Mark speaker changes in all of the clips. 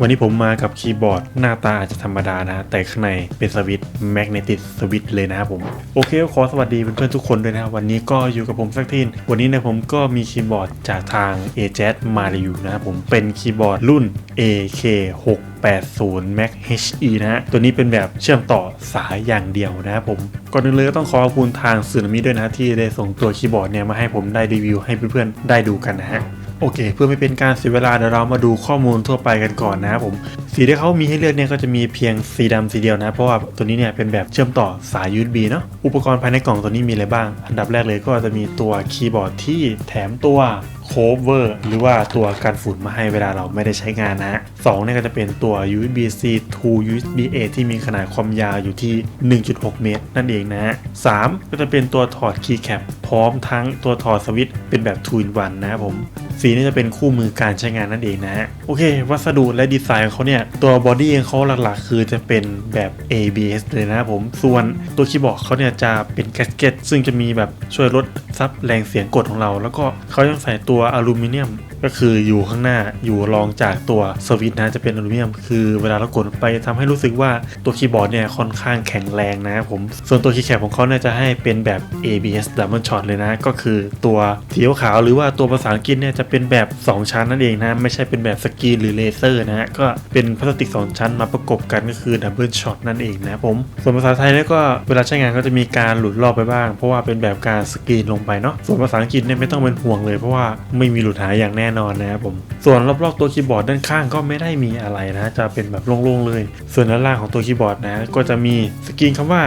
Speaker 1: วันนี้ผมมากับคีย์บอร์ดหน้าตาอาจจะธรรมดานะ แต่ข้างในเป็นสวิตช์แมกเนติกสวิตช์เลยนะครับผม โอเคขอสวัสดีเพื่อนๆทุกคนด้วยนะวันนี้ก็อยู่กับผมสักทีนวันนี้นะผมก็มีคีย์บอร์ดจากทาง a j a z มารีวิวนะครับผมเป็นคีย์บอร์ดรุ่น AK 6 80 Max HE นะฮะ ตัวนี้เป็นแบบเชื่อมต่อสายอย่างเดียวนะครับผม ก่อนอื่นเลยก็ต้องขอขอบคุณทางสื่อนามิด้วยนะที่ได้ส่งตัวคีย์บอร์ดเนี่ยมาให้ผมได้รีวิวให้เพื่อนๆได้ดูกันนะฮะ โอเค เพื่อไม่เป็นการเสียเวลาเดี๋ยวเรามาดูข้อมูลทั่วไปกันก่อนนะครับผมสีที่เขามีให้เลือกเนี่ยก็จะมีเพียงสีดำสีเดียวนะ เพราะว่าตัวนี้เนี่ยเป็นแบบเชื่อมต่อสาย USB เนาะอุปกรณ์ภายในกล่องตัวนี้มีอะไรบ้าง อันดับแรกเลยก็จะมีตัวคีย์บอร์ดที่แถมตัวโคเวอร์หรือว่าตัวกันฝุ่นมาให้เวลาเราไม่ได้ใช้งานนะ ฮะสองเนี่ยก็จะเป็นตัว USB C to USB A ที่มีขนาดความยาวอยู่ที่ 1.6 เมตร นั่นเองนะฮะสามก็จะเป็นตัวถอดคีย์แคปพร้อมทั้งตัวถอดสวิตช์เป็นแบบ2 in 1นะครับผมสีนี่จะเป็นคู่มือการใช้งานนั่นเองนะฮะโอเค วัสดุและดีไซน์ของเขาเนี่ย ตัวบอดี้ของเขาหลักๆ คือจะเป็นแบบ ABS เลยนะผมส่วนตัวคีย์บอร์ดเขาเนี่ยจะเป็นแกสเก็ตซึ่งจะมีแบบช่วยลดซับแรงเสียงกดของเรา แล้วก็เขายังใส่ตัวอลูมิเนียม ก็คืออยู่ข้างหน้าอยู่รองจากตัวสวิตช์นะจะเป็นอลูมิเนียม คือเวลาเรากดไปทำให้รู้สึกว่าตัวคีย์บอร์ดเนี่ยค่อนข้างแข็งแรงนะครับผมส่วนตัวคีย์แคปของเขาเนี่ยจะให้เป็นแบบ ABS Double Shot เลยนะ ก็คือตัวสีขาวหรือว่าตัวภาษาอังกฤษเนี่ยจะเป็นแบบ 2 ชั้นนั่นเองนะ ไม่ใช่เป็นแบบสกรีนหรือเลเซอร์นะฮะก็เป็นพลาสติก 2 ชั้นมาประกบกันก็คือ Double Shot นั่นเองนะผม ส่วนภาษาไทยเนี่ยก็เวลาใช้งานก็จะมีการหลุดรอบไปบ้าง เพราะว่าเป็นแบบการสกรีนลงไปเนาะส่วนภาษาอังกฤษเนี่ยไม่ต้องเป็นห่วงเลยเพราะว่าไม่มีหลุดหายอย่างแน่นอนนะครับผม ส่วนรอบๆตัวคีย์บอร์ดด้านข้างก็ไม่ได้มีอะไรนะ จะเป็นแบบโล่งๆเลย ส่วนด้านล่างของตัวคีย์บอร์ดนะ ก็จะมีสกรีนคำว่า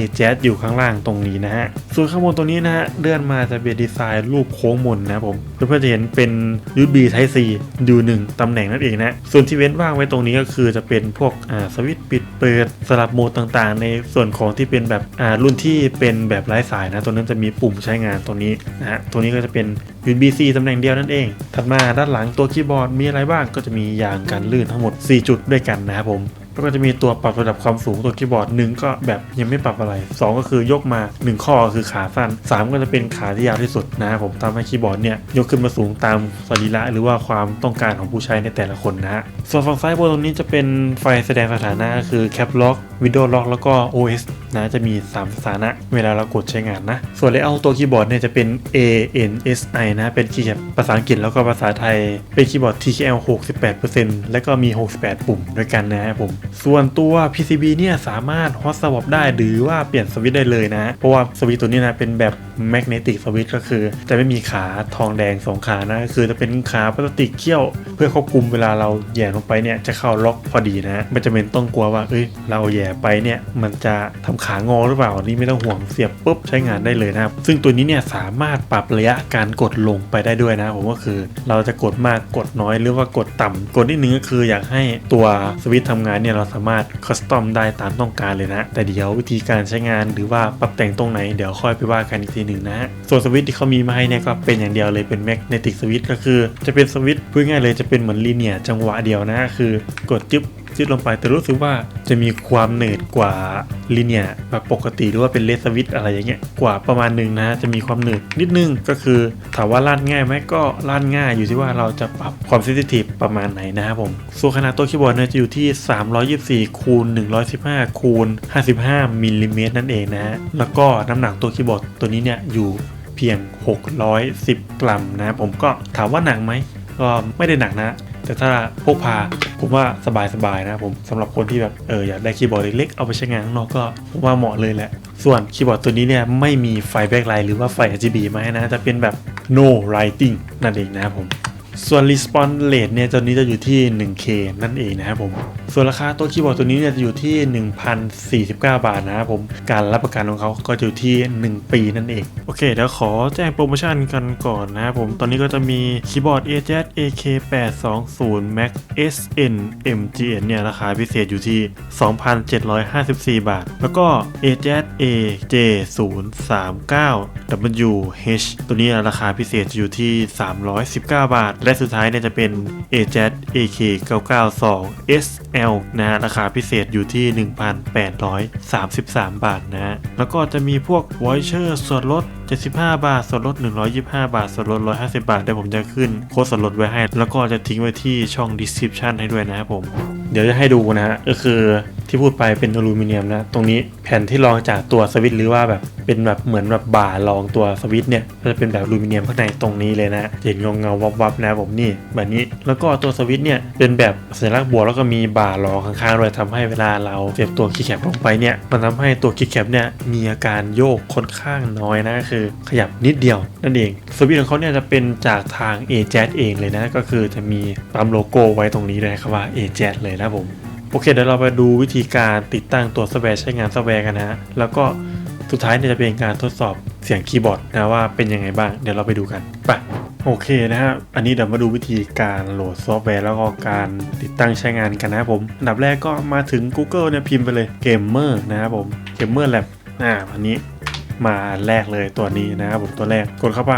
Speaker 1: a j a z อยู่ข้างล่างตรงนี้นะฮะ ส่วนข้างบนตรงนี้นะฮะเลื่อนมาจะเป็นดีไซน์รูปโค้งมนนะครับผมเพื่อนๆจะเห็นเป็น USB Type C อยู่หนึ่งตำแหน่งนั่นเองนะ ส่วนที่เว้นว่างไว้ตรงนี้ก็คือจะเป็นพวกอ่าสวิตช์ปิดเปิดสลับโหมดต่างๆ ในส่วนของที่เป็นแบบอ่ารุ่นที่เป็นแบบไร้สายนะ ตัวนั้นจะมีปุ่มใช้งานตรงนี้นะฮะตัวนี้ก็จะเป็น USB C ตำแหน่งเดียวนั่นเอง ถัดมาด้านหลังตัวคีย์บอร์ดมีอะไรบ้างก็จะมียางกันลื่นทั้งหมด 4 จุดด้วยกันนะครับผม แล้วก็จะมีตัวปรับระดับความสูงตัวคีย์บอร์ดหนึ่งก็แบบยังไม่ปรับอะไร 2 ก็คือยกมา 1 ข้อคือขาสั้น 3 ก็จะเป็นขาที่ยาวที่สุดนะครับผมทำให้คีย์บอร์ดเนี่ยยกขึ้นมาสูงตามสรีระหรือว่าความต้องการของผู้ใช้ในแต่ละคนนะฮะส่วนฝั่งซ้ายบนตรงนี้จะเป็นไฟแสดงสถานะก็คือแคปล็อกวิดโดล็อกแล้วก็ OS นะจะมี 3 สถานะ เวลาเรากดใช้งานนะ ส่วนเลเยอร์ตัวคีย์บอร์ดเนี่ยจะเป็น A N S I นะ เป็นคีย์แคปภาษาอังกฤษแล้วก็ภาษาไทย เป็นคีย์บอร์ด TKL 68%และก็มี 68 ปุ่มด้วยกันนะครับผม ส่วนตัว PCB เนี่ยสามารถฮอตสวอปได้หรือว่าเปลี่ยนสวิตช์ได้เลยนะ เพราะว่าสวิตช์ตัวนี้นะเป็นแบบ magnetic switch ก็คือ จะไม่มีขาทองแดงสองขานะคือจะเป็นขาพลาสติกเขี้ยว เพื่อควบคุมเวลาเราแย่ลงไปเนี่ยจะเข้าล็อกพอดีนะไม่จำเป็นต้องกลัวว่าเอ้ยเราแย่ไปเนี่ยมันจะทำขางอหรือเปล่านี่ไม่ต้องห่วงเสียบปุ๊บใช้งานได้เลยนะครับซึ่งตัวนี้เนี่ยสามารถปรับระยะการกดลงไปได้ด้วยนะผมก็คือ เราจะกดมากกดน้อยหรือว่ากดต่ำกดนิดนึงก็คืออยากให้ตัวสวิตช์ทำงานเนี่ยเราสามารถคัสตอมได้ตามต้องการเลยนะ แต่เดี๋ยววิธีการใช้งานหรือว่าปรับแต่งตรงไหนเดี๋ยวค่อยไปว่ากันอีกทีหนึ่งนะส่วนสวิตที่เขามีมาให้เนี่ยก็เป็นอย่างเดียวเลยเป็นแมกเนติกสวิตก็คือ จะเป็นสวิตพูดง่ายเลยจะเป็นเหมือนลีเนียจังหวะเดียวนะคือกดจึ๊บ จิ้ดลงไป แต่รู้สึกว่าจะมีความเหนืดกว่าลิเนียแบบปกติหรือว่าเป็นเลสวิตอะไรอย่างเงี้ยกว่าประมาณหนึ่งนะจะมีความเหนืดนิดนึงก็คือถามว่าลั่นง่ายไหมก็ลั่นง่ายอยู่ที่ว่าเราจะปรับความเซนซิทีฟประมาณไหนนะครับผมส่วนขนาดตัวคีย์บอร์ดเนี่ยจะอยู่ที่ 324คูณ115คูณ55มิลลิเมตรนั่นเองนะฮะแล้วก็น้ำหนักตัวคีย์บอร์ดตัวนี้เนี่ยอยู่เพียง 610 กรัมนะผมก็ถามว่าหนักไหมก็ไม่ได้หนักนะ แต่ถ้าพกพา ผมว่าสบายๆนะผมสำหรับคนที่แบบเอออยากได้คีย์บอร์ดเล็กๆเอาไปใช้งานข้างนอกก็ผมว่าเหมาะเลยแหละ ส่วนคีย์บอร์ดตัวนี้เนี่ยไม่มีไฟแบ็คไลท์หรือว่าไฟ RGB มาให้นะจะเป็นแบบ no lighting นั่นเองนะครับผมส่วน response rate เนี่ยตัวนี้จะอยู่ที่ 1K นั่นเองนะครับผม ส่วนราคาตัวคีย์บอร์ดตัวนี้เนี่ยจะอยู่ที่ 1,049 บาทนะครับผม การรับประกันของเขาก็จะอยู่ที่ 1 ปีนั่นเอง โอเค เดี๋ยวขอแจ้งโปรโมชั่นกันก่อนนะครับผม ตอนนี้ก็จะมีคีย์บอร์ด AJAZ AK820 Max SN MGN เนี่ยราคาพิเศษอยู่ที่ 2,754 บาท แล้วก็ AJAZ AJ039 WH ตัวนี้ราคาพิเศษจะอยู่ที่ 319 บาท และสุดท้ายเนี่ยจะเป็น AJAZ AK992 SL นะฮะราคาพิเศษอยู่ที่ 1,833 บาทนะฮะแล้วก็จะมีพวกวอยเชอร์ส่วนลด75 บาทส่วนลด 125 บาทส่วนลด 150 บาทเดี๋ยวผมจะขึ้นโค้ดส่วนลดไว้ให้ แล้วก็จะทิ้งไว้ที่ช่อง description ให้ด้วยนะครับผม เดี๋ยวจะให้ดูนะฮะก็คือที่พูดไปเป็นอลูมิเนียมนะ ตรงนี้แผ่นที่รองจากตัวสวิตหรือว่าแบบเป็นแบบเหมือนแบบบ่ารองตัวสวิตเนี่ยจะเป็นแบบอลูมิเนียมข้างในตรงนี้เลยนะเห็นเงาเงาๆวับนะผมนี่แบบนี้แล้วก็ตัวสวิตเนี่ยเป็นแบบสัญลักษณ์บวกแล้วก็มีบ่ารองข้างๆด้วยทำให้เวลาเราเสียบตัวคีย์แคปลงไปเนี่ยมันทำให้ตัวคีย์แคปเนี่ยมีอาการโยกค่อนข้างน้อยนะก็คือขยับนิดเดียวนั่นเองสวิตของเขาเนี่ยจะเป็นจากทาง a j a z เองเลยนะ ก็คือจะมีปั๊มโลโก้ไว้ตรงนี้เลยครับว่า a j a z เลยนะผมโอเคเดี๋ยวเราไปดูวิธีการติดตั้งตัวซอฟต์แวร์ใช้งานซอฟต์แวร์กันนะฮะแล้วก็สุดท้ายเนี่ยจะเป็นการทดสอบเสียงคีย์บอร์ดนะว่าเป็นยังไงบ้างเดี๋ยวเราไปดูกันไปโอเคนะฮะอันนี้เดี๋ยวมาดูวิธีการโหลดซอฟต์แวร์แล้วก็การติดตั้งใช้งานกันนะครับผมอันดับแรกก็มาถึง Google เนี่ยพิมพ์ไปเลย Gamer นะครับผม Gamer Lab อ่าอันนี้ มาแรกเลยตัวนี้นะครับผมตัวแรกกดเข้าไป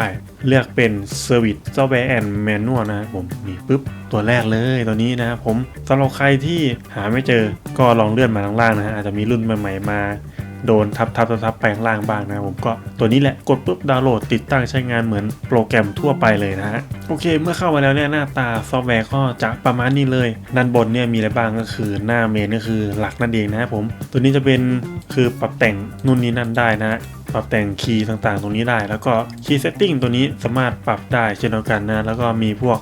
Speaker 1: เลือกเป็น Service Software and Manual นะครับผมนี่ปุ๊บตัวแรกเลยตัวนี้นะครับผมสำหรับใครที่หาไม่เจอก็ลองเลื่อนมาข้างล่างนะฮะอาจจะมีรุ่นใหม่ๆมาโดนทับทับทับทบไปข้างล่างบ้างนะครับผมก็ตัวนี้แหละกดปุ๊บดาวน์โหลดติดตั้งใช้งานเหมือนโปรแกรมทั่วไปเลยนะฮะโอเค เมื่อเข้ามาแล้วเนี่ยหน้าตาซอฟต์แวร์ก็จะประมาณนี้เลยด้านบนเนี่ยมีอะไรบ้างก็คือหน้าเมนก็คือหลักนั่นเองนะครับผม ตัวนี้จะเป็นคือปรับแต่งนู่นนี่นั่นได้นะฮะ ปรับแต่งคีย์ต่างๆ ตรงนี้ได้ แล้วก็คีย์เซตติ้งตัวนี้สามารถปรับได้เช่นเดียวกันนะ แล้วก็มีพวก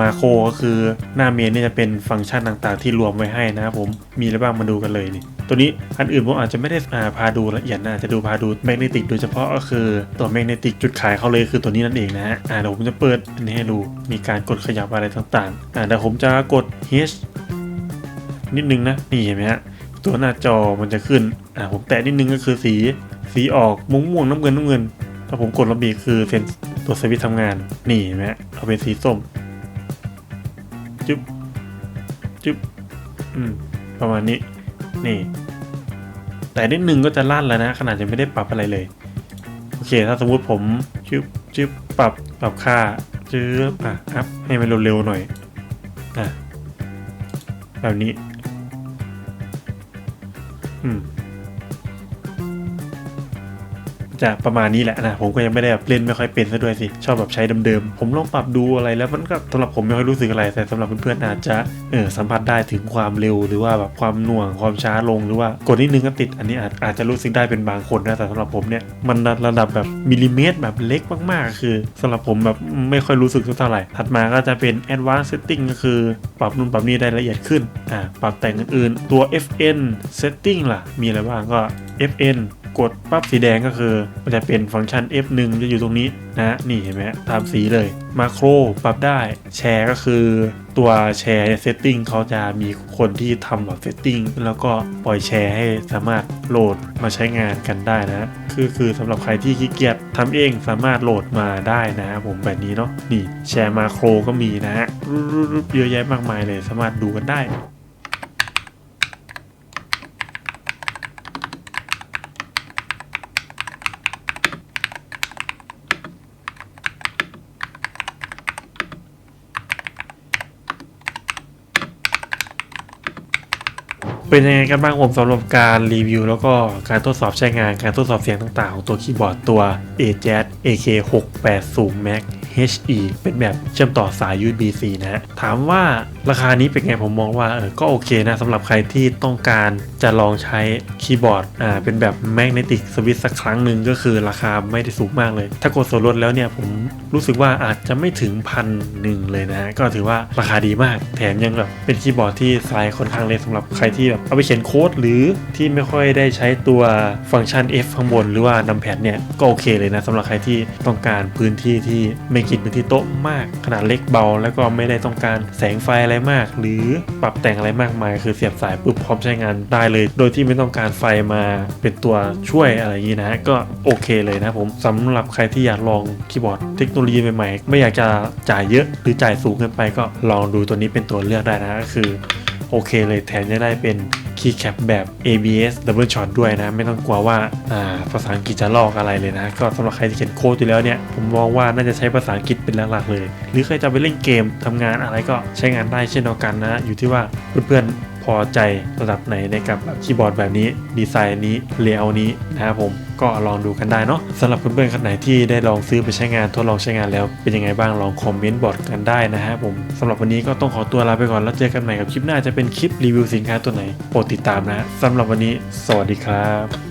Speaker 1: มาโคก็คือหน้าเมนนี่จะเป็นฟังก์ชันต่างๆ ที่รวมไว้ให้นะครับผมมีอะไรบ้างมาดูกันเลยนี่ตัวนี้อันอื่นผมอาจจะไม่ได้าพาดูละเอียดนะจะดูพาดูแมกเนติกโดยเฉพาะก็คือตัวแมกเนติกจุดขายเขาเลยคือตัวนี้นั่นเองนะฮะเดี๋ยวผมจะเปิดอันนี้ให้ดูมีการกดขยับอะไรต่างๆอ่าเดี๋ยวผมจะกด H นิดนึงนะนี่เห็นไหมฮะตัวหน้าจอมันจะขึ้นอ่าผมแตะนิดนึงก็คือสี สีออกม่วงม่วงน้ำเงินน้ำเงินถ้าผมกดระเบียคือเซนตัวสวิตช์ทำงานนี่เห็นไหมฮะเอาเป็นสีส้มจึ๊บจึ๊บอืมประมาณนี้นี่ แต่นิดนึงก็จะลั่นแล้วนะขนาดยังไม่ได้ปรับอะไรเลย โอเค ถ้าสมมุติผมจึ๊บจึ๊บปรับปรับค่าจึ๊บอะอัพให้มันเร็วๆหน่อยอะแบบนี้ อืม จะประมาณนี้แหละนะผมก็ยังไม่ได้แบบเล่นไม่ค่อยเป็นซะด้วยสิ ชอบแบบใช้เดิมๆ ผมลองปรับดูอะไรแล้วมันก็สำหรับผมไม่ค่อยรู้สึกอะไร แต่สำหรับเพื่อนๆอาจจะเออสัมผัสได้ถึงความเร็วหรือว่าแบบความหน่วงความช้าลงหรือว่ากดนิดนึงก็ติด อันนี้อาจอาจจะรู้สึกได้เป็นบางคนนะแต่สำหรับผมเนี่ยมันระดับแบบมิลลิเมตรแบบเล็กมากๆ คือสำหรับผมแบบไม่ค่อยรู้สึกสักเท่าไหร่ถัดมาก็จะเป็น advanced setting ก็คือปรับนู่นปรับนี่ได้ละเอียดขึ้นอ่าปรับแต่งอื่นๆตัว FN setting ล่ะมีอะไรบ้างก็ FN กดปั๊บสีแดงก็คือมันจะเป็นฟังก์ชัน F1 จะอยู่ตรงนี้นะนี่เห็นไหมตามสีเลยมาโครปรับได้แชร์ก็คือตัวแชร์เซตติ้งเขาจะมีคนที่ทำแบบเซตติ้งแล้วก็ปล่อยแชร์ให้สามารถโหลดมาใช้งานกันได้นะคือคือสำหรับใครที่ขี้เกียจทำเองสามารถโหลดมาได้นะผมแบบนี้เนาะนี่แชร์มาโครก็มีนะฮะเยอะแยะมากมายเลยสามารถดูกันได้ เป็นยังไงกันบ้างผมสำหรับการรีวิว แล้วก็การทดสอบใช้งานการทดสอบเสียงต่างๆ ของตัวคีย์บอร์ดตัว a j a z AK680 Max HE เป็นแบบเชื่อมต่อสาย USB-C นะฮะถามว่าราคานี้เป็นไงผมมองว่าเออก็โอเคนะสำหรับใครที่ต้องการจะลองใช้คีย์บอร์ดอ่าเป็นแบบ Magnetic Switch สักครั้งหนึ่งก็คือราคาไม่ได้สูงมากเลย ถ้ากดส่วนลดแล้วเนี่ยผมรู้สึกว่าอาจจะไม่ถึงพันหนึ่งเลยนะก็ถือว่าราคาดีมาก แถมยังแบบเป็นคีย์บอร์ดที่ไซส์ค่อนข้างเล็กสำหรับใครที่แบบเอาไปเขียนโค้ดหรือที่ไม่ค่อยได้ใช้ตัวฟังก์ชัน F ข้างบนหรือว่านำแพดเนี่ยก็โอเคเลยนะสำหรับใครที่ต้องการพื้นที่ที่ไม่กินพื้นที่โต๊ะมากขนาดเล็กเบา แล้วก็ไม่ได้ต้องการแสงไฟอะไรมาก หรือปรับแต่งอะไรมากมาย คือเสียบสายปุ๊บพร้อมใช้งานได้เลย โดยที่ไม่ต้องการไฟมาเป็นตัวช่วยอะไรอย่างนี้นะก็โอเคเลยนะผมสำหรับใครที่อยากลองคีย์บอร์ดเทคโนโลยีใหม่ๆ ไม่อยากจะจ่ายเยอะหรือจ่ายสูงเกินไปก็ลองดูตัวนี้เป็นตัวเลือกได้นะก็คือ โอเคเลยแถมจะได้เป็นคีย์แคปแบบ ABS Double Shot ด้วยนะ ไม่ต้องกลัวว่าภาษาอังกฤษจะลอกอะไรเลยนะ ก็สำหรับใครที่เขียนโค้ดอยู่แล้วเนี่ย ผมมองว่าน่าจะใช้ภาษาอังกฤษเป็นหลักๆเลย หรือใครจะไปเล่นเกมทำงานอะไรก็ใช้งานได้เช่นเดียวกันนะ อยู่ที่ว่าเพื่อนๆ ออใจระดับไหนในกับคีย์บอร์ดแบบนี้ ดีไซน์นี้เลเยอร์นี้นะครับผมก็ลองดูกันได้เนาะสำหรับเพื่อนๆคนไหนที่ได้ลองซื้อไปใช้งานทดลองใช้งานแล้วเป็นยังไงบ้างลองคอมเมนต์บอกกันได้นะฮะผมสำหรับวันนี้ก็ต้องขอตัวลาไปก่อนแล้วเจอกันใหม่กับคลิปหน้าจะเป็นคลิปรีวิวสินค้าตัวไหนโปรดติดตามนะสำหรับวันนี้ สวัสดีครับ